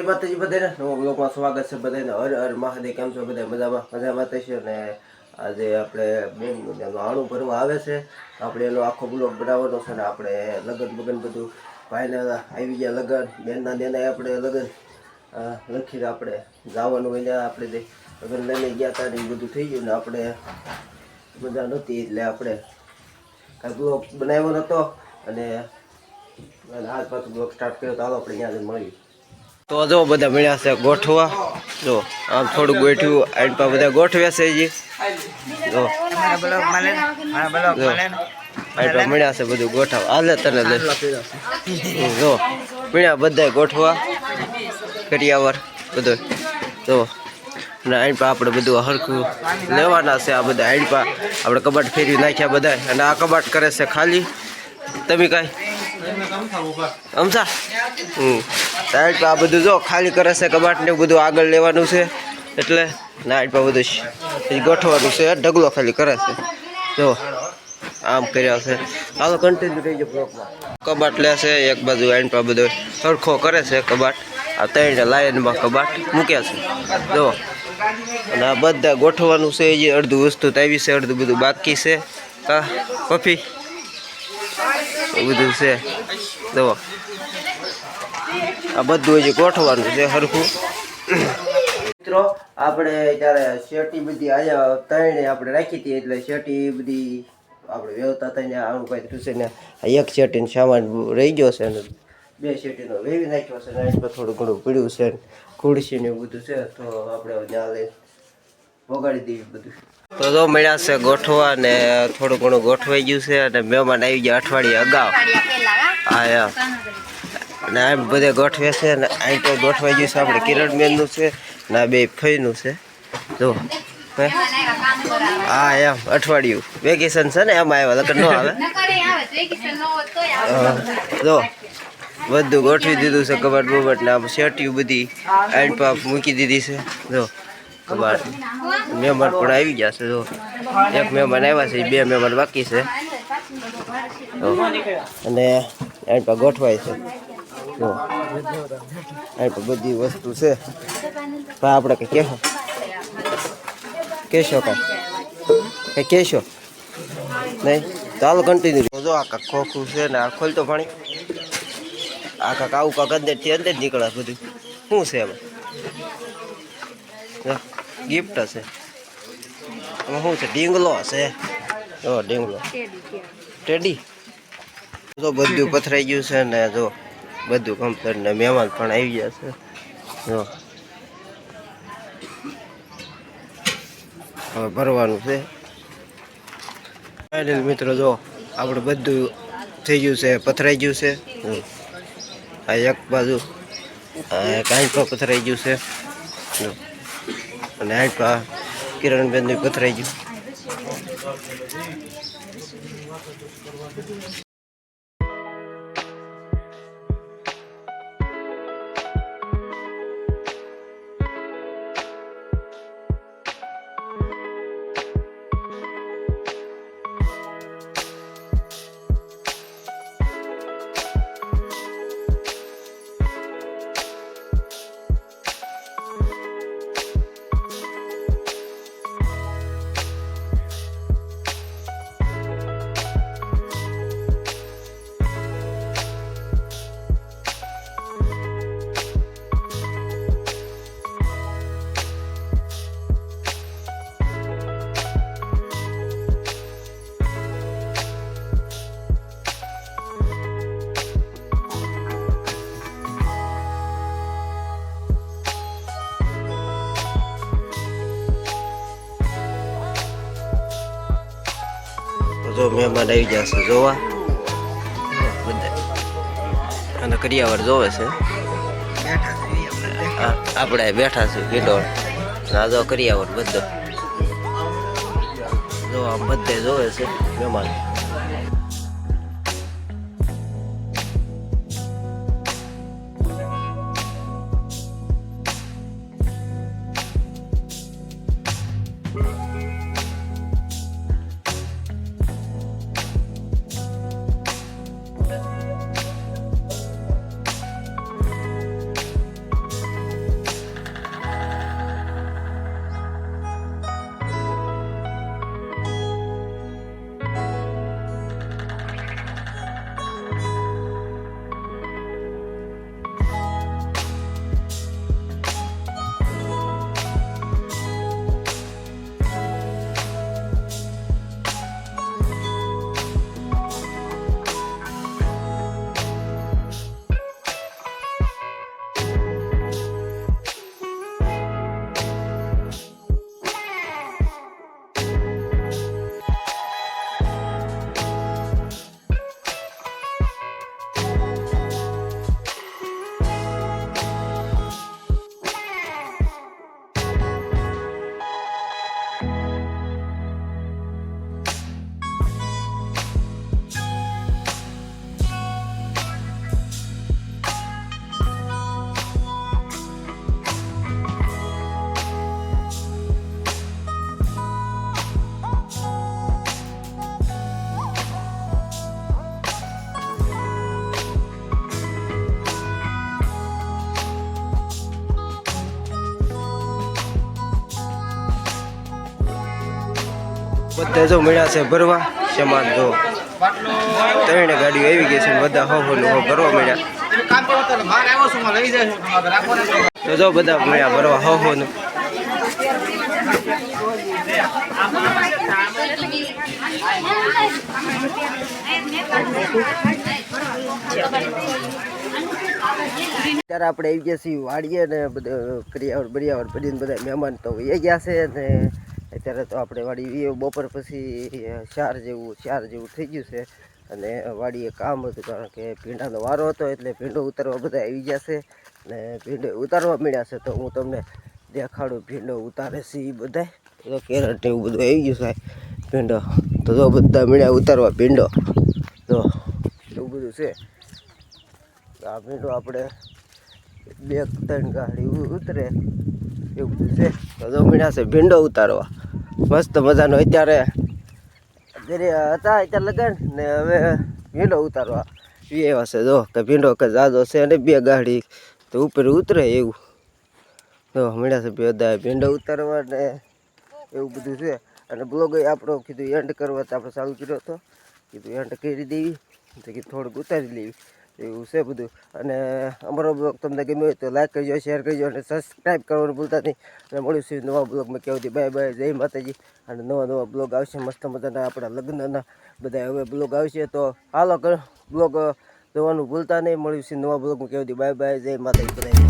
જય માતાજી બધાને. નવા સ્વાગત છે બધાને. હર હર મહાદેવ, કેમ છો બધા? મજામાં? મજામાં થશે અને આજે આપણે બેન આણું ભરવા આવે છે. આપણે એનો આખો બ્લોગ બનાવવાનો છે ને આપણે લગન બગન બધું ભાઈને આવી ગયા લગન. બેનના નેના આપણે લગન લખીને આપણે જવાનું હોય ને આપણે લગન લઈને ગયા હતા ને બધું થઈ ગયું ને આપણે મજા નહોતી એટલે આપણે કાંઈ બ્લોગ બનાવ્યો નહોતો અને અને આજ પાછું બ્લોગ સ્ટાર્ટ કર્યો તો હાલો આપણે ત્યાં જ મળીએ. તો જો બધા મળ્યા છે ગોઠવા. જો, આમ થોડું ગોઠવ્યું એન્ડ પા બધા ગોઠવ્યા છે જી. જો. મળ્યા છે બધું ગોઠવ. હાલે તને જો, મળ્યા બધા ગોઠવા. કરિયાવર બધું. જો. અને આઈન પા આપણે બધું હરખું લેવાના છે આ બધા. આઈન પા આપણે કબાટ ફેરવી નાખ્યા બધા. અને આ કબાટ કરે છે ખાલી. તમે કાંઈ અમસા? હમ. સાઈડ પર આ બધું જો ખાલી કરે છે કબાટ ને બધું આગળ લેવાનું છે. એટલે નાઈટ પર બધું ગોઠવાનું છે. ઢગલો ખાલી કરે છે. જો, આમ કર્યા છે. હાલો કન્ટિન્યુ થઈ જાય બ્લોકમાં કબાટ લે છે, એક બાજુ એન્ડ પર બધો સરખો કરે છે કબાટ. આ ત્રણ લાઈનમાં કબાટ મૂક્યા છે. જો, અને આ બધા ગોઠવાનું છે. જે અડધું વસ્તુ તાવી છે, અડધું બધું બાકી છે. હા પફી એવું બધું છે. જો આ બધું હજી ગોઠવાનું છે હરખું. મિત્રો, આપણે ત્યારે શેટી બધી આજે ત્રણે આપણે રાખી હતી, એટલે શેટી બધી આપણે વ્યવતા થઈને આવું કંઈ છે ને એક શેટીનો સામાન રહી ગયો છે ને, બે શેટીનો વેવી નાખ્યો છે ને, એની પર થોડું ઘણું પીડ્યું છે ખુરશી ને એવું બધું છે, તો આપણે ત્યાં લઈ વગાડી દેવી બધું. તો જો મળ્યા છે ગોઠવા ને થોડું ઘણું ગોઠવાઈ ગયું છે અને મહેમાન આવી ગયા અઠવાડિયે અગાઉ. હા? ને આમ બધે ગોઠવે છે ને અહીં તો ગોઠવાઈ ગયું છે આપણે કિરણ બેનનું છે ને આ બે ફઈનું છે. જો હા? એમ અઠવાડિયું. વેકેશન છે ને એમ આવ્યા લગ્ન ન આવે. જો બધું ગોઠવી દીધું છે કબાટ બબાટ ને આમ શેટીયું બધી આઈન પાપ મૂકી દીધી છે. જો કબાટ મહેમાન પણ આવી ગયા છે, જો. એક મહેમાન આવ્યા છે, બે મહેમાન બાકી છે. અને આઈન પણ ગોઠવાય છે. જો. આઈન પા બધી વસ્તુ છે. તો આપણે કંઈ કહેશો? કહેશો કાંઈ? કંઈ કહેશો? નહીં? ચાલો કન્ટિન્યુ જો આ કાંક ખોખું છે ને, આ ખોલતો પાણી આ કાંક આવું કાંક અંદરથી અંદર નીકળે બધું. શું છે એમાં? ગિફ્ટ હશે. આમાં શું છે? ડીંગલો હશે. જો, ડીંગલો. ટેડી જો, બધું પથરાઈ ગયું છે ને જો, બધું કમ્પ્લીટ ને મહેમાન પણ આવી ગયા છે. જો. હવે ભરવાનું છે. ફાઇનલ મિત્રો, જો આપણે બધું થઈ ગયું છે, પથરાઈ ગયું છે. આ એક બાજુ કાંઈ પણ પથરાઈ ગયું છે. અને આઠ પા કિરણબેન પથરાઈ ગયું જો મહેમાન આવી જશે જોવા. બધા અને કરિયાવર જોવે છે. આપણે બેઠા. છે ગીડોળ આ જો કરિયાવર બધો. જો આમ બધે જોવે છે મહેમાન બધા જો મળ્યા છે ભરવા, સમાન જો ત્રણે ગાડીઓ આવી ગઈ છે બધા હો હો ભરવા મળ્યા. તો જો બધા મળ્યા ભરવા, હો હો અત્યારે આપણે આવી ગયા છીએ વાડીએ ને બધા કરિયાવર બરિયાવર ભરીને બધા મહેમાન તો એ ગયા છે ને અત્યારે તો આપણે વાડી બપોર પછી ચાર જેવું ચાર જેવું થઈ ગયું છે. અને વાડીએ કામ હતું કારણ કે ભીંડાનો વારો હતો એટલે ભીંડો ઉતારવા બધા આવી જશે ને ભીંડો ઉતારવા મળ્યા છે તો હું તમને દેખાડું ભીંડો ઉતારે છે એ બધા. તો કેરટ એવું બધું આવી ગયું છે. ભીંડો તો જો બધા મળ્યા ઉતારવા ભીંડો. તો એવું બધું છે. આ ભીંડો આપણે બે ત્રણ ગાડી ઉતરે. એવું બધું છે. તો મળ્યા છે ભીંડો ઉતારવા. મસ્ત મજાનો અત્યારે જ્યારે હતા અત્યારે લગન ને હવે ભીંડો ઉતારવા. એવા છે, જો કે ભીંડો કે જાજો છે અને બે ગાડી તો ઉપર ઉતરે એવું. તો મળ્યા છે બધા ભીંડો ઉતારવા ને એવું બધું છે. અને બ્લોગ આપણો કીધું એન્ડ કરવા તો આપણે ચાલુ કર્યો હતો. કીધું એન્ડ કરી દેવી. તો કીધું થોડુંક ઉતારી લેવી. એવું છે બધું. અને અમારો બ્લોગ તમને ગમ્યો હોય તો લાઈક કરજો શેર કરજો અને સબસ્ક્રાઈબ કરવાનું ભૂલતા નહીં. અને મળીશું નવા બ્લોગમાં. કહેવાથી બાય બાય જય માતાજી. અને નવા નવા બ્લોગ આવશે. મસ્ત મજાના આપણા લગ્નના બધા હવે બ્લોગ આવશે. તો હાલો બ્લોગ જોવાનું ભૂલતા નહીં. મળીશું નવા બ્લોગમાં. કહેવાથી બાય બાય જય માતાજી. બધાય.